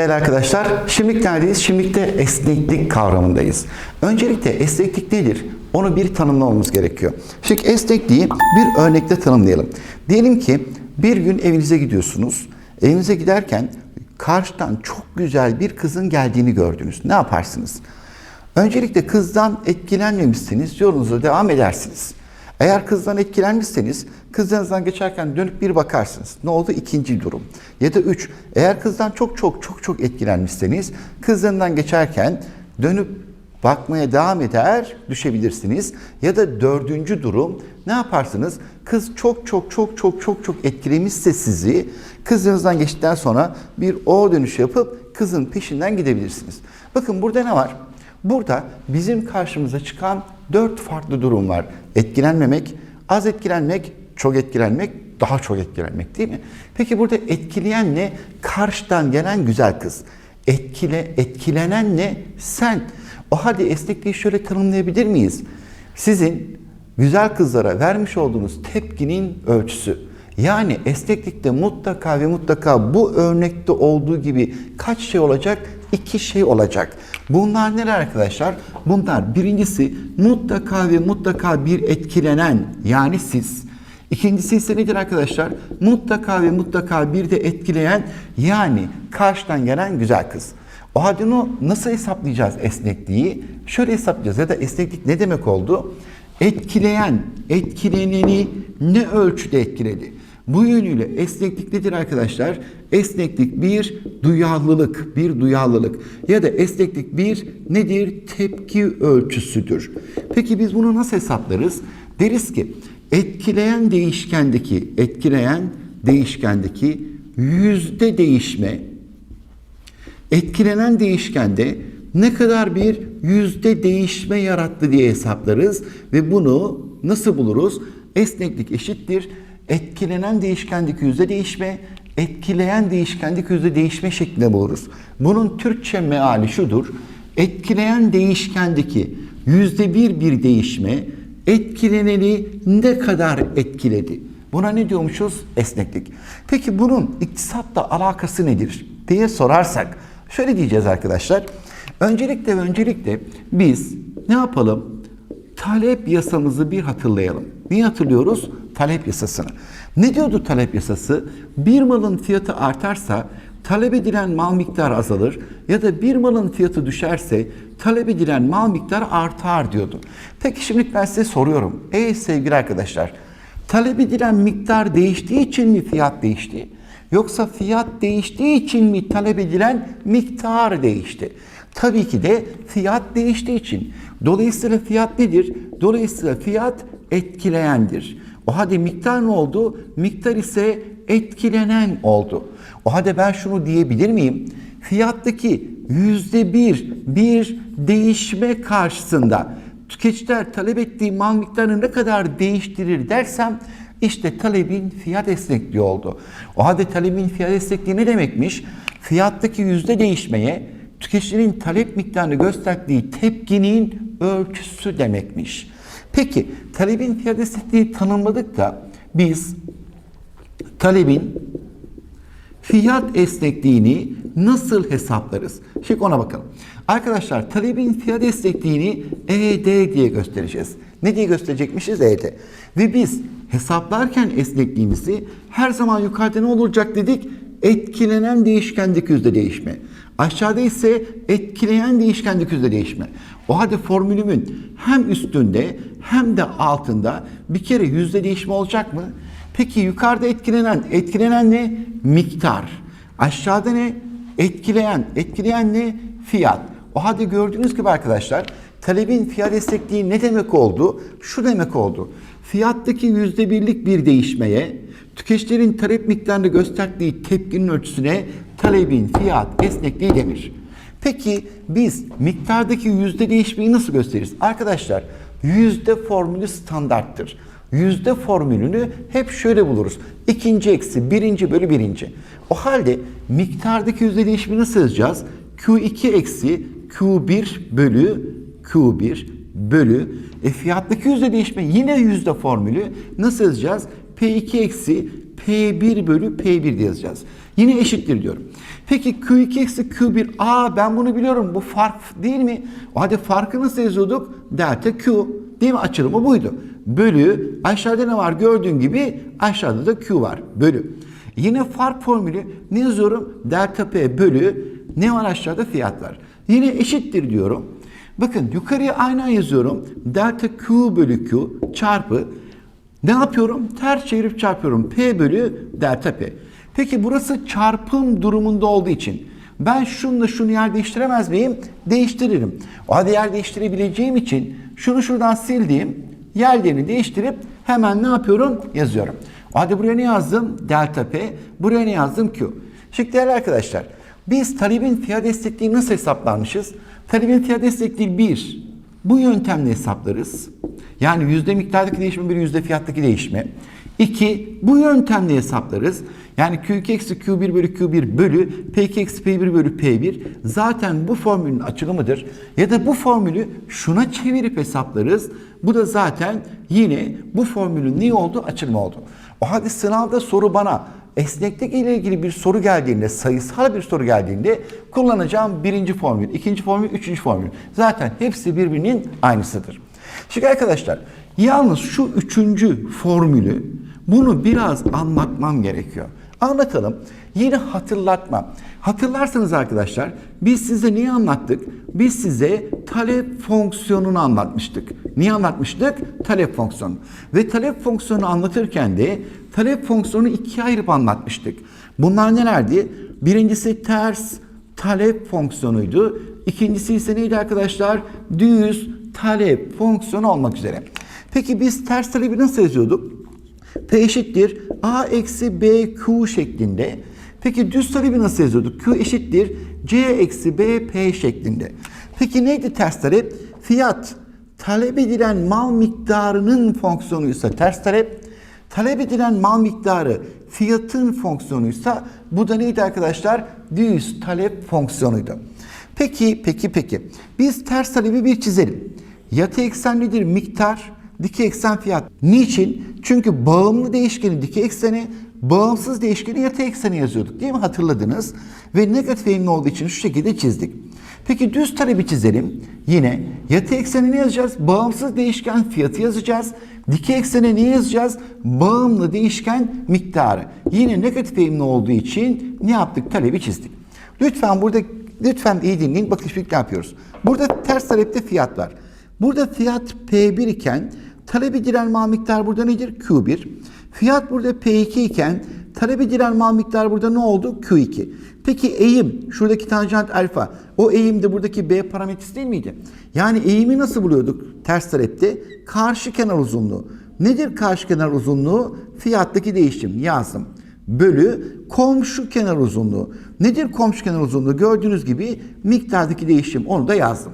Değerli arkadaşlar, şimdilik neredeyiz? Şimdilikte esneklik kavramındayız. Öncelikle esneklik nedir? Onu bir tanımlamamız gerekiyor. Şimdi esnekliği bir örnekle tanımlayalım. Diyelim ki bir gün evinize gidiyorsunuz. Evinize giderken karşıdan çok güzel bir kızın geldiğini gördünüz. Ne yaparsınız? Öncelikle kızdan etkilenmemişsiniz, yolunuza devam edersiniz. Eğer kızdan etkilenmişseniz kızlarınızdan geçerken dönüp bir bakarsınız. Ne oldu? İkinci durum. Ya da üç. Eğer kızdan çok çok çok çok etkilenmişseniz kızlarından geçerken dönüp bakmaya devam eder düşebilirsiniz. Ya da dördüncü durum ne yaparsınız? Kız çok çok çok çok çok çok etkilemişse sizi kızınızdan geçtikten sonra bir o dönüş yapıp kızın peşinden gidebilirsiniz. Bakın burada ne var? Burada bizim karşımıza çıkan dört farklı durum var. Etkilenmemek, az etkilenmek, çok etkilenmek, daha çok etkilenmek değil mi? Peki burada etkileyen ne? Karşıdan gelen güzel kız. Etkile, etkilenen ne? Sen. O halde esnekliği şöyle tanımlayabilir miyiz? Sizin güzel kızlara vermiş olduğunuz tepkinin ölçüsü. Yani esneklikte mutlaka ve mutlaka bu örnekte olduğu gibi kaç şey olacak? İki şey olacak. Bunlar neler arkadaşlar? Bunlar birincisi mutlaka ve mutlaka bir etkilenen yani siz. İkincisi ise nedir arkadaşlar? Mutlaka ve mutlaka bir de etkileyen yani karşıdan gelen güzel kız. O halde onu nasıl hesaplayacağız esnekliği? Şöyle hesaplayacağız ya da esneklik ne demek oldu? Etkileyen, etkileneni ne ölçüde etkiledi? Bu yönüyle esneklik nedir arkadaşlar? Esneklik bir duyarlılık, bir duyarlılık ya da esneklik bir nedir? Tepki ölçüsüdür. Peki biz bunu nasıl hesaplarız? Deriz ki etkileyen değişkendeki, etkileyen değişkendeki yüzde değişme etkilenen değişkende ne kadar bir yüzde değişme yarattı diye hesaplarız ve bunu nasıl buluruz? Esneklik eşittir. Etkilenen değişkendeki yüzde değişme, etkileyen değişkendeki yüzde değişme şeklinde buluruz. Bunun Türkçe meali şudur. Etkileyen değişkendeki yüzde bir bir değişme, etkileneni ne kadar etkiledi? Buna ne diyormuşuz? Esneklik. Peki bunun iktisatla alakası nedir diye sorarsak şöyle diyeceğiz arkadaşlar. Öncelikle ve öncelikle biz ne yapalım? Talep yasamızı bir hatırlayalım. Niye hatırlıyoruz? Talep yasasını. Ne diyordu talep yasası? Bir malın fiyatı artarsa talep edilen mal miktarı azalır ya da bir malın fiyatı düşerse talep edilen mal miktarı artar diyordu. Peki şimdi ben size soruyorum. Ey sevgili arkadaşlar, talep edilen miktar değiştiği için mi fiyat değişti? Yoksa fiyat değiştiği için mi talep edilen miktar değişti? Tabii ki de fiyat değiştiği için. Dolayısıyla fiyat nedir? Dolayısıyla fiyat etkileyendir. O halde miktar ne oldu? Miktar ise etkilenen oldu. O halde ben şunu diyebilir miyim? Fiyattaki yüzde bir bir değişme karşısında tüketiciler talep ettiği mal miktarını ne kadar değiştirir dersem işte talebin fiyat esnekliği oldu. O halde talebin fiyat esnekliği ne demekmiş? Fiyattaki yüzde değişmeye tüketicinin talep miktarını gösterdiği tepkinin ölçüsü demekmiş. Peki talebin fiyat esnekliği tanımladık da biz talebin fiyat esnekliğini nasıl hesaplarız? Şimdi ona bakalım. Arkadaşlar talebin fiyat esnekliğini ED diye göstereceğiz. Ne diye gösterecekmişiz? ED. Ve biz hesaplarken esnekliğimizi her zaman yukarıda ne olacak dedik? Etkilenen değişkendeki yüzde değişme. Aşağıda ise etkileyen değişkendeki yüzde değişme. O halde formülümün hem üstünde hem de altında bir kere yüzde değişme olacak mı? Peki yukarıda etkilenen, etkilenen ne? Miktar. Aşağıda ne? Etkileyen, etkileyen ne? Fiyat. O halde gördüğünüz gibi arkadaşlar talebin fiyat esnekliği ne demek oldu? Şu demek oldu. Fiyattaki yüzde birlik bir değişmeye, tüketicilerin talep miktarını gösterdiği tepkinin ölçüsüne talebin fiyat esnekliği denir. Peki biz miktardaki yüzde değişmeyi nasıl gösteririz? Arkadaşlar yüzde formülü standarttır. Yüzde formülünü hep şöyle buluruz. İkinci eksi birinci bölü birinci. O halde miktardaki yüzde değişimi nasıl yazacağız? Q2 eksi Q1 bölü Q1 bölü e, fiyattaki yüzde değişme yine yüzde formülü nasıl yazacağız? P2 eksi P1 bölü P1 diye yazacağız. Yine eşittir diyorum. Peki Q2 eksi Q1. Aa ben bunu biliyorum. Bu fark değil mi? O halde farkı nasıl yazıyorduk? Delta Q. Değil mi? Açılımı buydu. Bölü aşağıda ne var? Gördüğün gibi aşağıda da Q var. Bölü. Yine fark formülü ne yazıyorum? Delta P bölü ne var aşağıda? Fiyat var. Yine eşittir diyorum. Bakın yukarıya aynen yazıyorum. Delta Q bölü Q çarpı ne yapıyorum? Ters çevirip çarpıyorum. P bölü delta P. Peki burası çarpım durumunda olduğu için ben şununla şunu yer değiştiremez miyim? Değiştiririm. O halde yer değiştirebileceğim için şunu şuradan sildiğim yerlerini değiştirip hemen ne yapıyorum? Yazıyorum. O halde buraya ne yazdım? Delta P. Buraya ne yazdım? Q. Şimdi değerli arkadaşlar biz talebin fiyat destekliği nasıl hesaplarmışız? Talebin fiyat destekliği 1. Bu yöntemle hesaplarız. Yani yüzde miktardaki değişme bir yüzde fiyattaki değişme. 2. Bu yöntemle hesaplarız. Yani Q2 eksi Q1 bölü Q1 bölü P2 eksi P1 bölü P1 zaten bu formülün açılımıdır. Ya da bu formülü şuna çevirip hesaplarız. Bu da zaten yine bu formülün ne oldu? Açılımı oldu. O halde sınavda soru bana esneklik ile ilgili bir soru geldiğinde, sayısal bir soru geldiğinde kullanacağım birinci formül, ikinci formül, üçüncü formül. Zaten hepsi birbirinin aynısıdır. Şimdi arkadaşlar yalnız şu üçüncü formülü bunu biraz anlatmam gerekiyor. Anlatalım. Yine hatırlatma. Hatırlarsanız arkadaşlar biz size neyi anlattık? Biz size talep fonksiyonunu anlatmıştık. Niye anlatmıştık? Talep fonksiyonu. Ve talep fonksiyonu anlatırken de talep fonksiyonu ikiye ayırıp anlatmıştık. Bunlar nelerdi? Birincisi ters talep fonksiyonuydu. İkincisi ise neydi arkadaşlar? Düz talep fonksiyonu olmak üzere. Peki biz ters talebi nasıl yazıyorduk? P eşittir A eksi B Q şeklinde. Peki düz talebi nasıl yazıyorduk? Q eşittir C eksi B P şeklinde. Peki neydi ters talep? Fiyat talep edilen mal miktarının fonksiyonuysa ters talep, talep edilen mal miktarı fiyatın fonksiyonuysa bu da neydi arkadaşlar? Düz talep fonksiyonuydu. Peki, peki, peki. Biz ters talebi bir çizelim. Yatay eksenlidir miktar, dikey eksen fiyat. Niçin? Çünkü bağımlı değişkeni dikey ekseni, bağımsız değişkeni yatay ekseni yazıyorduk değil mi? Hatırladınız. Ve negatif eğimli olduğu için şu şekilde çizdik. Peki düz talebi çizelim. Yine yatay ekseni ne yazacağız? Bağımsız değişken fiyatı yazacağız. Dikey eksene ne yazacağız? Bağımlı değişken miktarı. Yine negatif eğimli olduğu için ne yaptık? Talebi çizdik. Lütfen burada lütfen iyi dinleyin. Bakın şimdi ne yapıyoruz? Burada ters talepte fiyat var. Burada fiyat P1 iken talep edilen mal miktar burada nedir? Q1. Fiyat burada P2 iken talep edilen mal miktar burada ne oldu? Q2. Peki eğim, şuradaki tanjant alfa, o eğim de buradaki B parametresi değil miydi? Yani eğimi nasıl buluyorduk ters talepte? Karşı kenar uzunluğu. Nedir karşı kenar uzunluğu? Fiyattaki değişim yazdım. Bölü komşu kenar uzunluğu. Nedir komşu kenar uzunluğu? Gördüğünüz gibi miktardaki değişim. Onu da yazdım.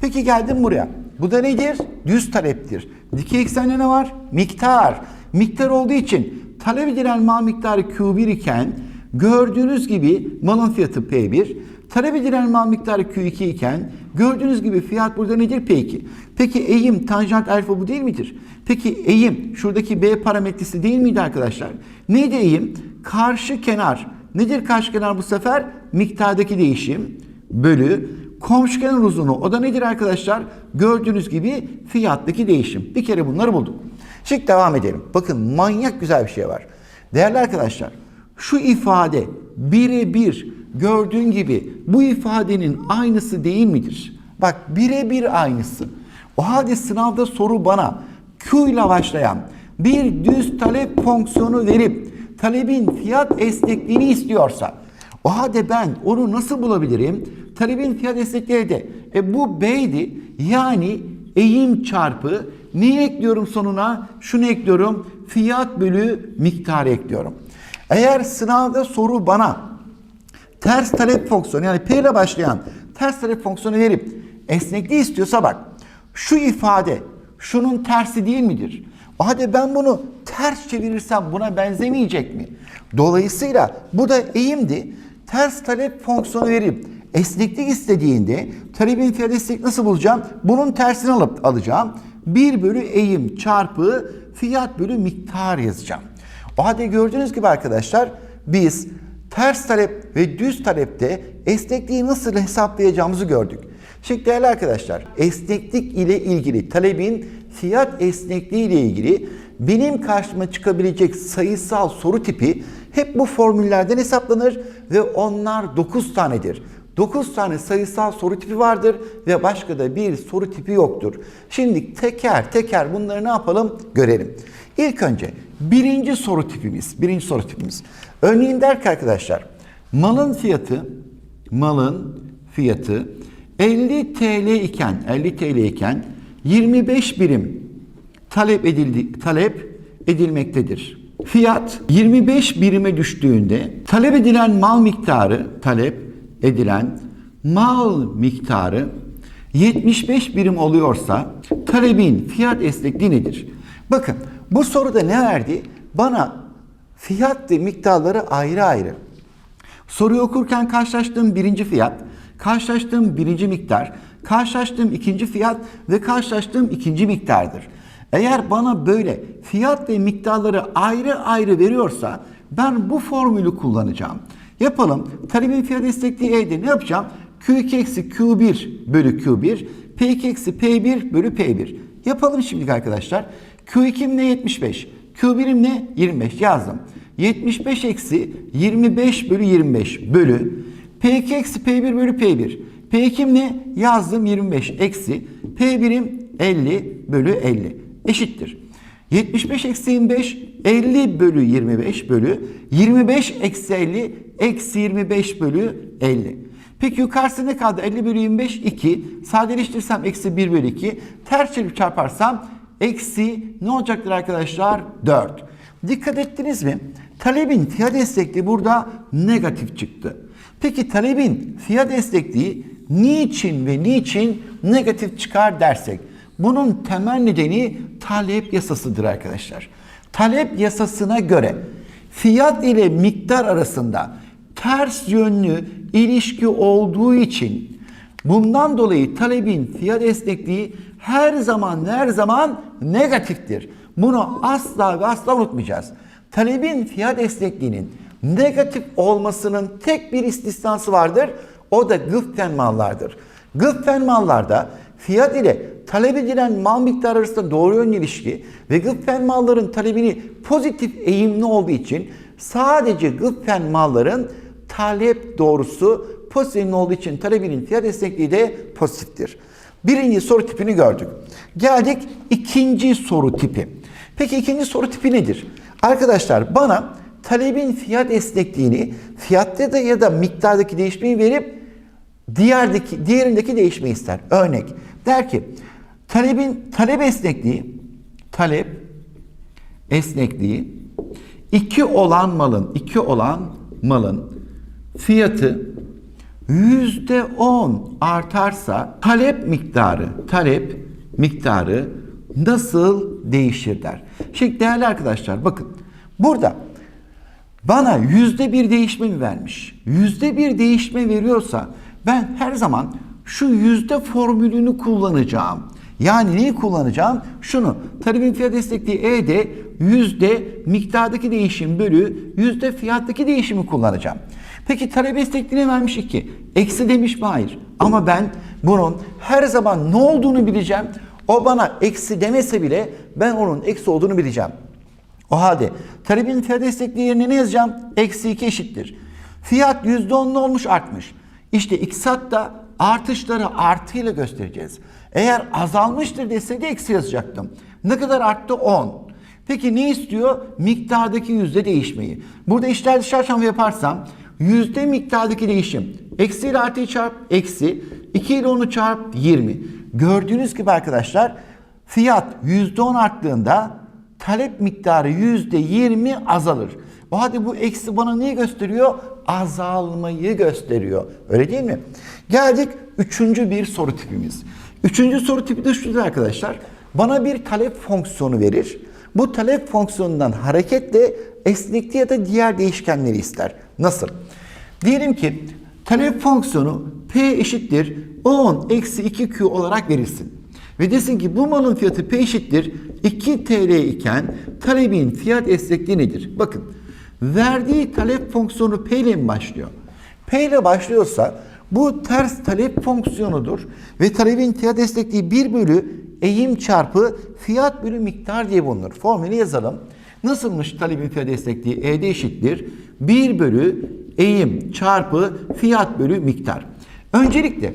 Peki geldim buraya. Bu da nedir? Düz taleptir. Dikey eksende ne var? Miktar. Miktar olduğu için talep edilen mal miktarı Q1 iken gördüğünüz gibi malın fiyatı P1. Talep edilen mal miktarı Q2 iken gördüğünüz gibi fiyat burada nedir? P2. Peki eğim tanjant alfa bu değil midir? Peki eğim şuradaki B parametresi değil miydi arkadaşlar? Neydi eğim? Karşı kenar. Nedir karşı kenar bu sefer? Miktardaki değişim bölü komşu kenar uzunluğu. O da nedir arkadaşlar? Gördüğünüz gibi fiyattaki değişim. Bir kere bunları bulduk. Şimdi devam edelim. Bakın manyak güzel bir şey var. Değerli arkadaşlar şu ifade birebir gördüğün gibi bu ifadenin aynısı değil midir? Bak birebir aynısı. O halde sınavda soru bana Q ile başlayan bir düz talep fonksiyonu verip talebin fiyat esnekliğini istiyorsa o halde ben onu nasıl bulabilirim? Talebin fiyat esnekliği de e bu B'ydi. Yani eğim çarpı neyi ekliyorum sonuna? Şunu ekliyorum. Fiyat bölü miktarı ekliyorum. Eğer sınavda soru bana ters talep fonksiyonu yani P ile başlayan ters talep fonksiyonu verip esnekliği istiyorsa bak şu ifade şunun tersi değil midir? O halde ben bunu ters çevirirsem buna benzemeyecek mi? Dolayısıyla bu da eğimdi. Ters talep fonksiyonu verip esneklik istediğinde talebin fiyat esnekliği nasıl bulacağım? Bunun tersini alıp alacağım. 1 bölü eğim çarpı fiyat bölü miktar yazacağım. O halde gördüğünüz gibi arkadaşlar biz ters talep ve düz talepte esnekliği nasıl hesaplayacağımızı gördük. Şimdi değerli arkadaşlar esneklik ile ilgili talebin fiyat esnekliği ile ilgili benim karşıma çıkabilecek sayısal soru tipi hep bu formüllerden hesaplanır ve onlar 9 tanedir. 9 tane sayısal soru tipi vardır ve başka da bir soru tipi yoktur. Şimdi teker teker bunları ne yapalım görelim. İlk önce birinci soru tipimiz, birinci soru tipimiz. Örneğin der ki arkadaşlar, malın fiyatı, malın fiyatı 50 TL iken, 50 TL iken 25 birim talep edildi, talep edilmektedir. Fiyat 25 birime düştüğünde talep edilen mal miktarı, talep edilen mal miktarı 75 birim oluyorsa talebin fiyat esnekliği nedir? Bakın bu soruda ne verdi? Bana fiyat ve miktarları ayrı ayrı. Soruyu okurken karşılaştığım birinci fiyat, karşılaştığım birinci miktar, karşılaştığım ikinci fiyat ve karşılaştığım ikinci miktardır. Eğer bana böyle fiyat ve miktarları ayrı ayrı veriyorsa ben bu formülü kullanacağım. Yapalım. Talebin fiyat destekliği E'de ne yapacağım? Q2 eksi Q1 bölü Q1, P2 eksi P1 bölü P1. Yapalım şimdi arkadaşlar. Q2'm ne? 75. Q1'im ne? 25 yazdım. 75 eksi 25 bölü 25 bölü P2 eksi P1 bölü P1. P2'm ne? Yazdım 25 eksi P1'im 50 bölü 50 eşittir. 75 eksi 25 50 bölü 25 bölü 25 eksi 50 eksi 25 bölü 50. Peki yukarısı ne kaldı? 50 bölü 25 2. Sadeleştirsem eksi 1 bölü 2. Ters çevirip çarparsam eksi ne olacaktır arkadaşlar? 4. Dikkat ettiniz mi? Talebin fiyat destekliği burada negatif çıktı. Peki talebin fiyat destekliği niçin ve niçin negatif çıkar dersek? Bunun temel nedeni talep yasasıdır arkadaşlar. Talep yasasına göre fiyat ile miktar arasında ters yönlü ilişki olduğu için bundan dolayı talebin fiyat esnekliği her zaman her zaman negatiftir. Bunu asla ve asla unutmayacağız. Talebin fiyat esnekliğinin negatif olmasının tek bir istisnası vardır. O da gıften mallardır. Gıften mallarda fiyat ile talep edilen mal miktarı arasında doğru yönlü ilişki ve gıften malların talebini pozitif eğimli olduğu için sadece gıften malların talep doğrusu pozitif olduğu için talebinin fiyat esnekliği de pozitiftir. Birinci soru tipini gördük. Geldik ikinci soru tipi. Peki ikinci soru tipi nedir? Arkadaşlar bana talebin fiyat esnekliğini fiyatta da ya da miktardaki değişmeyi verip diğerdeki diğerindeki değişmeyi ister. Örnek der ki talebin talep esnekliği talep esnekliği iki olan malın iki olan malın fiyatı yüzde on artarsa talep miktarı talep miktarı nasıl değişir der. Şimdi değerli arkadaşlar bakın burada bana yüzde bir değişme mi vermiş? Yüzde bir değişme veriyorsa ben her zaman şu yüzde formülünü kullanacağım. Yani neyi kullanacağım? Şunu. Talebin fiyat destekliği E'de yüzde miktardaki değişim bölü yüzde fiyattaki değişimi kullanacağım. Peki talep destekliğini vermiş 2. Eksi demiş mi? Hayır. Ama ben bunun her zaman ne olduğunu bileceğim. O bana eksi demese bile ben onun eksi olduğunu bileceğim. O halde talebin fiyat destekliği yerine ne yazacağım? Eksi 2 eşittir. Fiyat %10'lu olmuş artmış. İşte iktisatta artışları artıyla göstereceğiz. Eğer azalmıştır deseydi eksi yazacaktım. Ne kadar arttı? 10. Peki ne istiyor? Miktardaki yüzde değişmeyi. Burada işler çarpımı yaparsam yüzde miktardaki değişim. Eksi ile artıyı çarp eksi. 2 ile 10'u çarp 20. Gördüğünüz gibi arkadaşlar fiyat %10 arttığında talep miktarı %20 azalır. O halde bu eksi bana neyi gösteriyor? Azalmayı gösteriyor. Öyle değil mi? Geldik üçüncü bir soru tipimiz. Üçüncü soru tipi de şudur arkadaşlar. Bana bir talep fonksiyonu verir. Bu talep fonksiyonundan hareketle esnekliği ya da diğer değişkenleri ister. Nasıl? Diyelim ki talep fonksiyonu P eşittir 10 eksi 2Q olarak verilsin. Ve desin ki bu malın fiyatı P eşittir 2 TL iken talebin fiyat esnekliği nedir? Bakın verdiği talep fonksiyonu P ile mi başlıyor? P ile başlıyorsa bu ters talep fonksiyonudur ve talebin fiyat esnekliği 1 bölü eğim çarpı fiyat bölü miktar diye bulunur. Formülü yazalım. Nasılmış talebin fiyat esnekliği? E'de eşittir. 1 bölü eğim çarpı fiyat bölü miktar. Öncelikle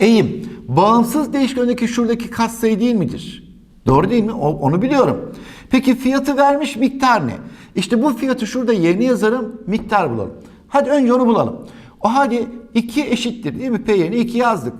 eğim bağımsız değişkendeki şuradaki katsayı değil midir? Doğru değil mi? Onu biliyorum. Peki fiyatı vermiş miktar ne? İşte bu fiyatı şurada yerine yazarım, miktar bulalım. Hadi önce onu bulalım. O hadi 2 eşittir değil mi? P yerine 2 yazdık.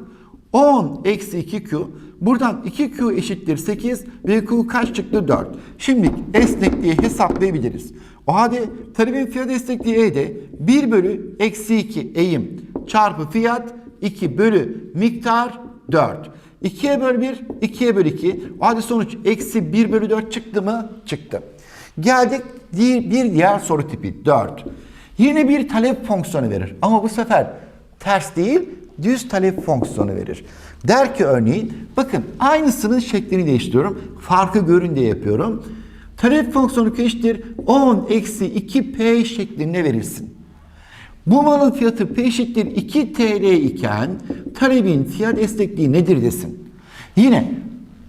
10 eksi 2Q. Buradan 2Q eşittir 8 ve Q kaç çıktı? 4. Şimdi esnekliği hesaplayabiliriz. O halde talebin fiyat esnekliği E'de 1 bölü eksi 2 eğim çarpı fiyat 2 bölü miktar 4. 2'ye böl 1, 2'ye böl 2. O halde sonuç eksi 1 bölü 4 çıktı mı? Çıktı. Geldik di- bir diğer soru tipi 4. Yine bir talep fonksiyonu verir. Ama bu sefer ters değil, düz talep fonksiyonu verir. Der ki örneğin, bakın aynısının şeklini değiştiriyorum. Farkı görün diye yapıyorum. Talep fonksiyonu eşittir 10 eksi 2p şeklinde verirsin. Bu malın fiyatı P eşittir 2 TL iken talebin fiyat esnekliği nedir desin. Yine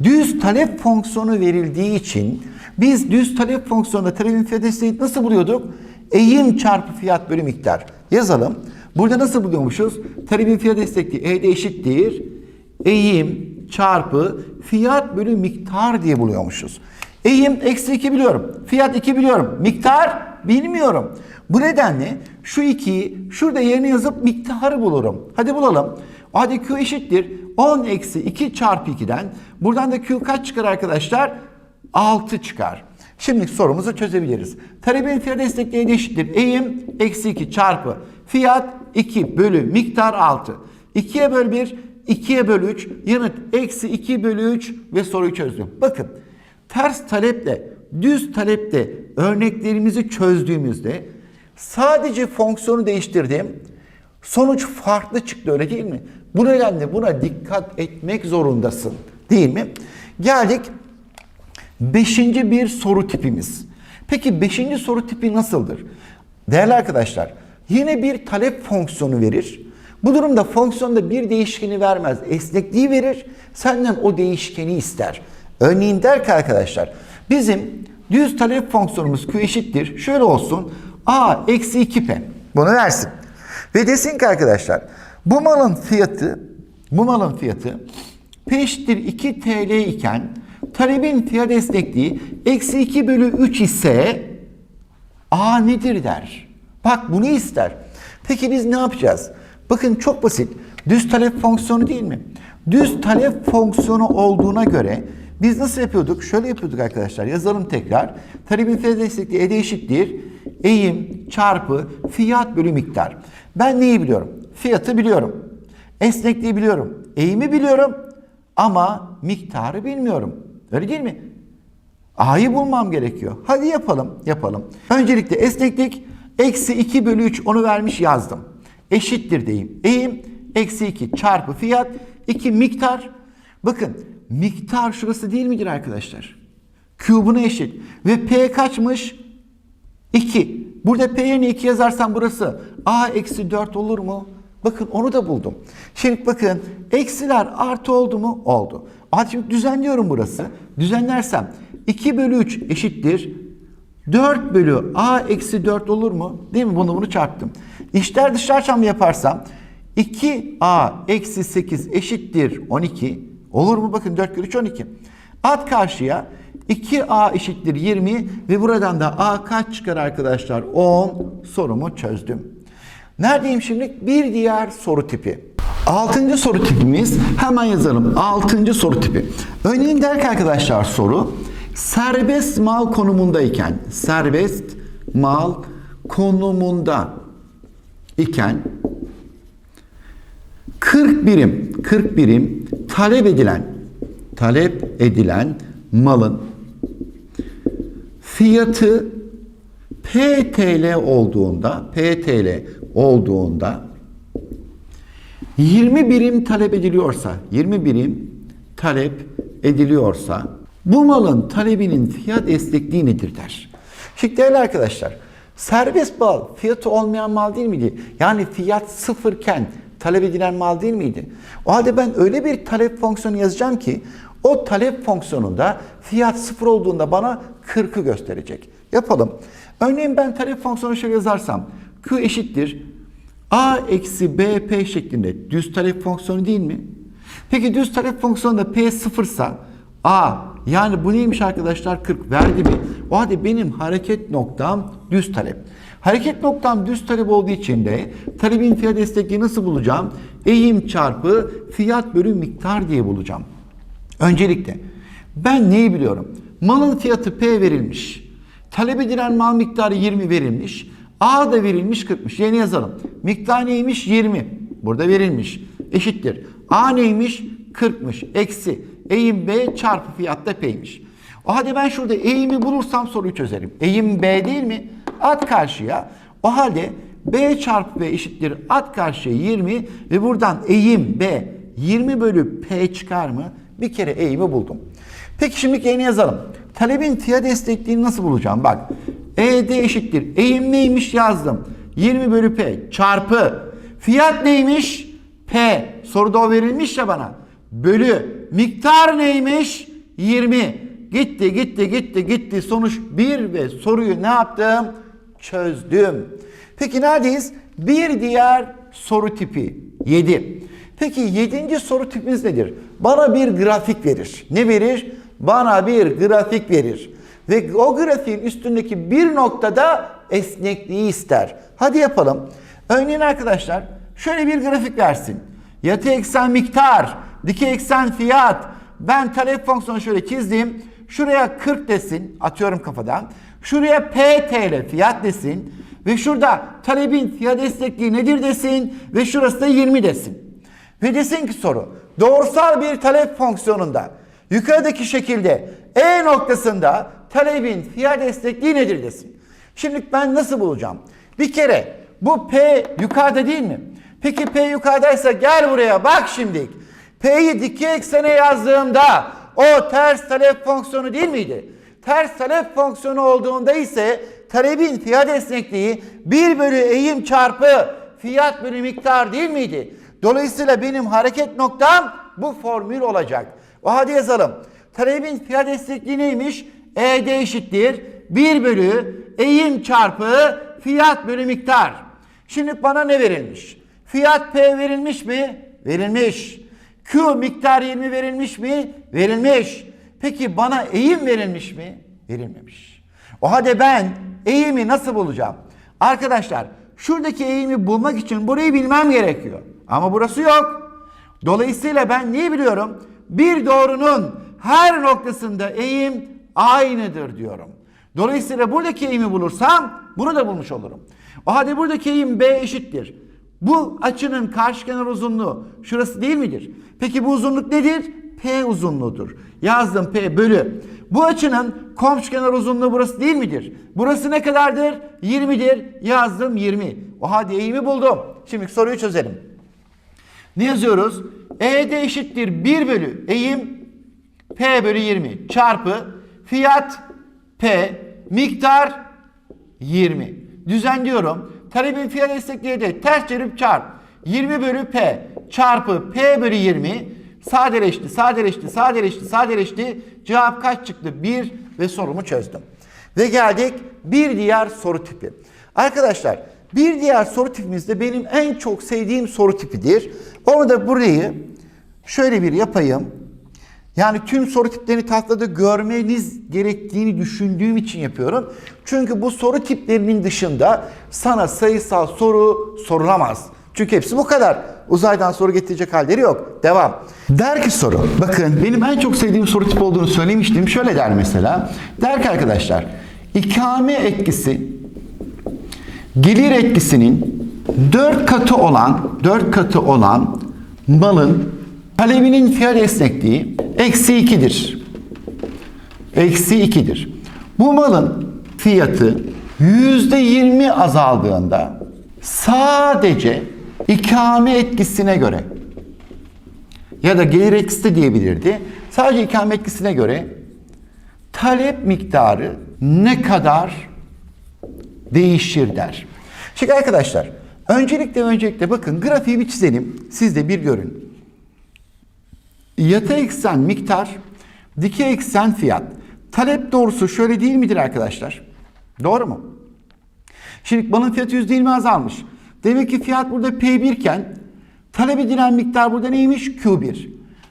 düz talep fonksiyonu verildiği için biz düz talep fonksiyonunda talebin fiyat esnekliği nasıl buluyorduk? Eğim çarpı fiyat bölü miktar. Yazalım. Burada nasıl buluyormuşuz? Talebin fiyat esnekliği E'de eşittir. Eğim çarpı fiyat bölü miktar diye buluyormuşuz. Eğim eksi 2 biliyorum. Fiyat 2 biliyorum. Miktar bilmiyorum. Bu nedenle şu 2'yi şurada yerine yazıp miktarı bulurum. Hadi bulalım. Hadi Q eşittir. 10 eksi 2 çarpı 2'den. Buradan da Q kaç çıkar arkadaşlar? 6 çıkar. Şimdi sorumuzu çözebiliriz. Talebin fiyat destekliği eşittir. Eğim eksi 2 çarpı fiyat 2 bölü miktar 6. 2'ye böl 1, 2'ye böl 3. Yanıt eksi 2 bölü 3 ve soruyu çözdüm. Bakın ters taleple düz taleple örneklerimizi çözdüğümüzde sadece fonksiyonu değiştirdim. Sonuç farklı çıktı öyle değil mi? Bu nedenle buna dikkat etmek zorundasın. Değil mi? Geldik Beşinci bir soru tipimiz. Peki beşinci soru tipi nasıldır? Değerli arkadaşlar, yine bir talep fonksiyonu verir. Bu durumda fonksiyonda bir değişkeni vermez, esnekliği verir. Senden o değişkeni ister. Örneğin der ki arkadaşlar, bizim düz talep fonksiyonumuz Q eşittir. Şöyle olsun, A eksi 2P. Bunu versin. Ve desin ki arkadaşlar, bu malın fiyatı, bu malın fiyatı P eşittir 2 TL iken talebin fiyat esnekliği eksi 2 bölü 3 ise A nedir der. Bak bunu ister. Peki biz ne yapacağız? Bakın çok basit. Düz talep fonksiyonu değil mi? Düz talep fonksiyonu olduğuna göre biz nasıl yapıyorduk? Şöyle yapıyorduk arkadaşlar. Yazalım tekrar. Talebin fiyat esnekliği E eşittir. Eğim çarpı fiyat bölü miktar. Ben neyi biliyorum? Fiyatı biliyorum. Esnekliği biliyorum. Eğimi biliyorum. Ama miktarı bilmiyorum. Öyle değil mi? A'yı bulmam gerekiyor. Hadi yapalım, yapalım. Öncelikle esneklik eksi 2 bölü 3 onu vermiş yazdım. Eşittir diyeyim. Eğim eksi 2 çarpı fiyat 2 miktar. Bakın miktar şurası değil midir arkadaşlar? Q buna eşit. Ve P kaçmış? 2. Burada P yerine 2 yazarsam burası A eksi 4 olur mu? Bakın onu da buldum. Şimdi bakın eksiler artı oldu mu? Oldu. Hadi şimdi düzenliyorum burası. Düzenlersem 2 bölü 3 eşittir. 4 bölü A eksi 4 olur mu? Değil mi? Bunu bunu çarptım. İşler dışlar çarpımı yaparsam 2A eksi 8 eşittir 12. Olur mu? Bakın 4 bölü 3 12. At karşıya 2A eşittir 20 ve buradan da A kaç çıkar arkadaşlar? 10 sorumu çözdüm. Neredeyim şimdi? Bir diğer soru tipi. Altıncı soru tipimiz hemen yazalım. Altıncı soru tipi. Örneğin der ki arkadaşlar soru serbest mal konumundayken serbest mal konumunda iken 40 birim 40 birim talep edilen talep edilen malın fiyatı PTL olduğunda PTL olduğunda 20 birim talep ediliyorsa 20 birim talep ediliyorsa Bu malın talebinin fiyat esnekliği nedir der. Şimdi değerli arkadaşlar, serbest mal fiyatı olmayan mal değil miydi? Yani fiyat sıfırken talep edilen mal değil miydi? O halde ben öyle bir talep fonksiyonu yazacağım ki o talep fonksiyonunda fiyat sıfır olduğunda bana 40'ı gösterecek. Yapalım. Örneğin ben talep fonksiyonu şöyle yazarsam Q eşittir A eksi BP şeklinde düz talep fonksiyonu değil mi? Peki düz talep fonksiyonunda P sıfırsa A yani bu neymiş arkadaşlar 40 verdi mi? O halde benim hareket noktam düz talep. Hareket noktam düz talep olduğu için de talebin fiyat destekliği nasıl bulacağım? Eğim çarpı fiyat bölü miktar diye bulacağım. Öncelikle ben neyi biliyorum? Malın fiyatı P verilmiş. Talep edilen mal miktarı 20 verilmiş. A da verilmiş 40'mış. Yeni yazalım. Miktar neymiş? 20. Burada verilmiş. Eşittir. A neymiş? 40'mış. Eksi. Eğim B çarpı fiyatta P'ymiş. O halde ben şurada eğimi bulursam soruyu çözerim. Eğim B değil mi? At karşıya. O halde B çarpı B eşittir. At karşıya 20 ve buradan eğim B 20 bölü P çıkar mı? Bir kere eğimi buldum. Peki şimdi yeni yazalım. Talebin fiyat destekliğini nasıl bulacağım? Bak. ED eşittir. Eğim neymiş yazdım. 20 bölü P çarpı. Fiyat neymiş? P. Soruda o verilmiş ya bana. Bölü. Miktar neymiş? 20. Gitti gitti gitti gitti. Sonuç 1 ve soruyu ne yaptım? Çözdüm. Peki neredeyiz? Bir diğer soru tipi 7. Peki yedinci soru tipimiz nedir? Bana bir grafik verir. Ne verir? Bana bir grafik verir. Ve o grafiğin üstündeki bir noktada esnekliği ister. Hadi yapalım. Örneğin arkadaşlar şöyle bir grafik versin. Yatay eksen miktar, dikey eksen fiyat. Ben talep fonksiyonu şöyle çizdim. Şuraya 40 desin, atıyorum kafadan. Şuraya PTL fiyat desin. Ve şurada talebin fiyat destekliği nedir desin. Ve şurası da 20 desin. Ve desin ki soru, doğrusal bir talep fonksiyonunda yukarıdaki şekilde E noktasında talebin fiyat destekliği nedir desin. Şimdi ben nasıl bulacağım? Bir kere bu P yukarıda değil mi? Peki P yukarıdaysa gel buraya bak şimdi. P'yi dikey eksene yazdığımda o ters talep fonksiyonu değil miydi? Ters talep fonksiyonu olduğunda ise talebin fiyat esnekliği 1 bölü eğim çarpı fiyat bölü miktar değil miydi? Dolayısıyla benim hareket noktam bu formül olacak. O hadi yazalım. Talebin fiyat esnekliği neymiş? ED eşittir. 1 bölü eğim çarpı fiyat bölü miktar. Şimdi bana ne verilmiş? Fiyat P verilmiş mi? Verilmiş. Q miktar 20 verilmiş mi? Verilmiş. Peki bana eğim verilmiş mi? Verilmemiş. O halde ben eğimi nasıl bulacağım? Arkadaşlar şuradaki eğimi bulmak için burayı bilmem gerekiyor. Ama burası yok. Dolayısıyla ben neyi biliyorum? Bir doğrunun her noktasında eğim aynıdır diyorum. Dolayısıyla buradaki eğimi bulursam bunu da bulmuş olurum. O halde buradaki eğim B eşittir. Bu açının karşı kenar uzunluğu şurası değil midir? Peki bu uzunluk nedir? P uzunluğudur. Yazdım P bölü. Bu açının komşu kenar uzunluğu burası değil midir? Burası ne kadardır? 20'dir. Yazdım 20. O halde eğimi buldum. Şimdi soruyu çözelim. Ne yazıyoruz? ED eşittir 1 bölü eğim P bölü 20 çarpı fiyat P miktar 20. Düzenliyorum. Talebin fiyat destekleri de ters çevirip çarp. 20 bölü P çarpı P bölü 20 sadeleşti, sadeleşti, sadeleşti, sadeleşti. Cevap kaç çıktı? 1 ve sorumu çözdüm. Ve geldik bir diğer soru tipi. Arkadaşlar bir diğer soru tipimiz de benim en çok sevdiğim soru tipidir. Onu da burayı şöyle bir yapayım. Yani tüm soru tiplerini tahtada görmeniz gerektiğini düşündüğüm için yapıyorum. Çünkü bu soru tiplerinin dışında sana sayısal soru sorulamaz. Çünkü hepsi bu kadar. Uzaydan soru getirecek halleri yok. Devam. Der ki soru. Bakın benim en çok sevdiğim soru tipi olduğunu söylemiştim. Şöyle der mesela. Der ki arkadaşlar ikame etkisi gelir etkisinin 4 katı olan 4 katı olan malın talebinin fiyat esnekliği eksi 2'dir. Eksi 2'dir. Bu malın fiyatı %20 azaldığında sadece ikame etkisine göre ya da gelir etkisi de diyebilirdi. Sadece ikame etkisine göre talep miktarı ne kadar değişir der. Şimdi arkadaşlar öncelikle öncelikle bakın grafiği bir çizelim. Siz de bir görün. Yatay eksen miktar, dikey eksen fiyat. Talep doğrusu şöyle değil midir arkadaşlar? Doğru mu? Şimdi malın fiyatı %20 azalmış. Demek ki fiyat burada P1 iken talep edilen miktar burada neymiş? Q1.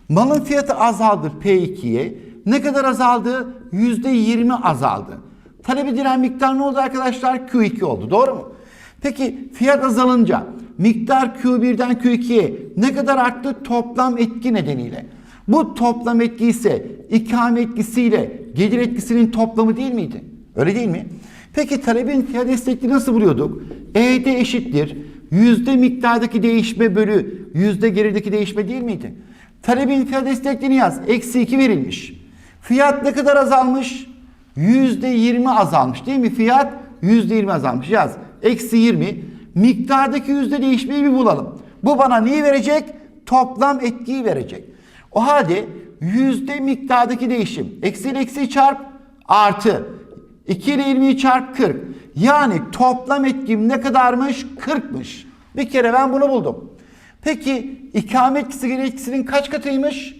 Malın fiyatı azaldı P2'ye. Ne kadar azaldı? %20 azaldı. Talep edilen miktar ne oldu arkadaşlar? Q2 oldu. Doğru mu? Peki fiyat azalınca miktar Q1'den Q2'ye ne kadar arttı? Toplam etki nedeniyle. Bu toplam etki ise ikame etkisiyle gelir etkisinin toplamı değil miydi? Öyle değil mi? Peki talebin fiyat destekli nasıl buluyorduk? ED eşittir. Yüzde miktardaki değişme bölü yüzde gerideki değişme değil miydi? Talebin fiyat destekliğini yaz. Eksi 2 verilmiş. Fiyat ne kadar azalmış? Yüzde 20 azalmış değil mi? Fiyat yüzde 20 azalmış. Yaz. Eksi 20. Miktardaki yüzde değişmeyi bir bulalım. Bu bana neyi verecek? Toplam etkiyi verecek. O halde yüzde miktardaki değişim. Eksi eksi çarp artı. 2 ile 20'yi çarp 40. Yani toplam etkim ne kadarmış? 40'mış. Bir kere ben bunu buldum. Peki ikamet etkisi gelir etkisinin kaç katıymış?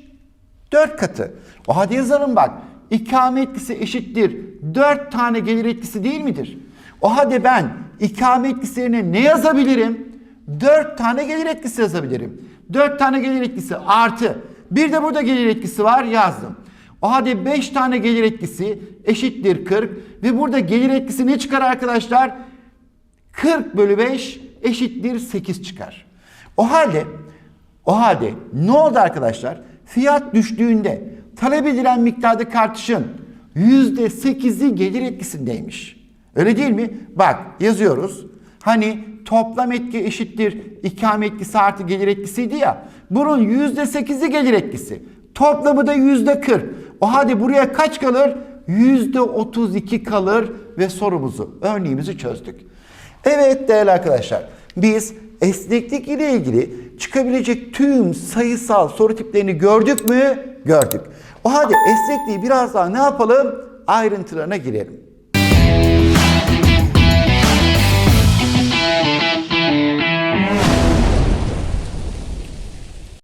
4 katı. O hadi yazalım bak. İkame etkisi eşittir. 4 tane gelir etkisi değil midir? O halde ben ikame etkisi yerine ne yazabilirim? 4 tane gelir etkisi yazabilirim. 4 tane gelir etkisi artı. Bir de burada gelir etkisi var yazdım. O halde 5 tane gelir etkisi eşittir 40. Ve burada gelir etkisi ne çıkar arkadaşlar? 40 bölü 5 eşittir 8 çıkar. O halde o halde ne oldu arkadaşlar? Fiyat düştüğünde talep edilen miktardaki artışın %8'i gelir etkisindeymiş. Öyle değil mi? Bak yazıyoruz. Hani toplam etki eşittir ikame etkisi artı gelir etkisiydi ya. Bunun %8'i gelir etkisi. Toplamı da %40. O halde buraya kaç kalır? %32 kalır ve sorumuzu, örneğimizi çözdük. Evet değerli arkadaşlar, biz esneklik ile ilgili çıkabilecek tüm sayısal soru tiplerini gördük mü? Gördük. O halde esnekliği biraz daha ne yapalım? Ayrıntılarına girelim.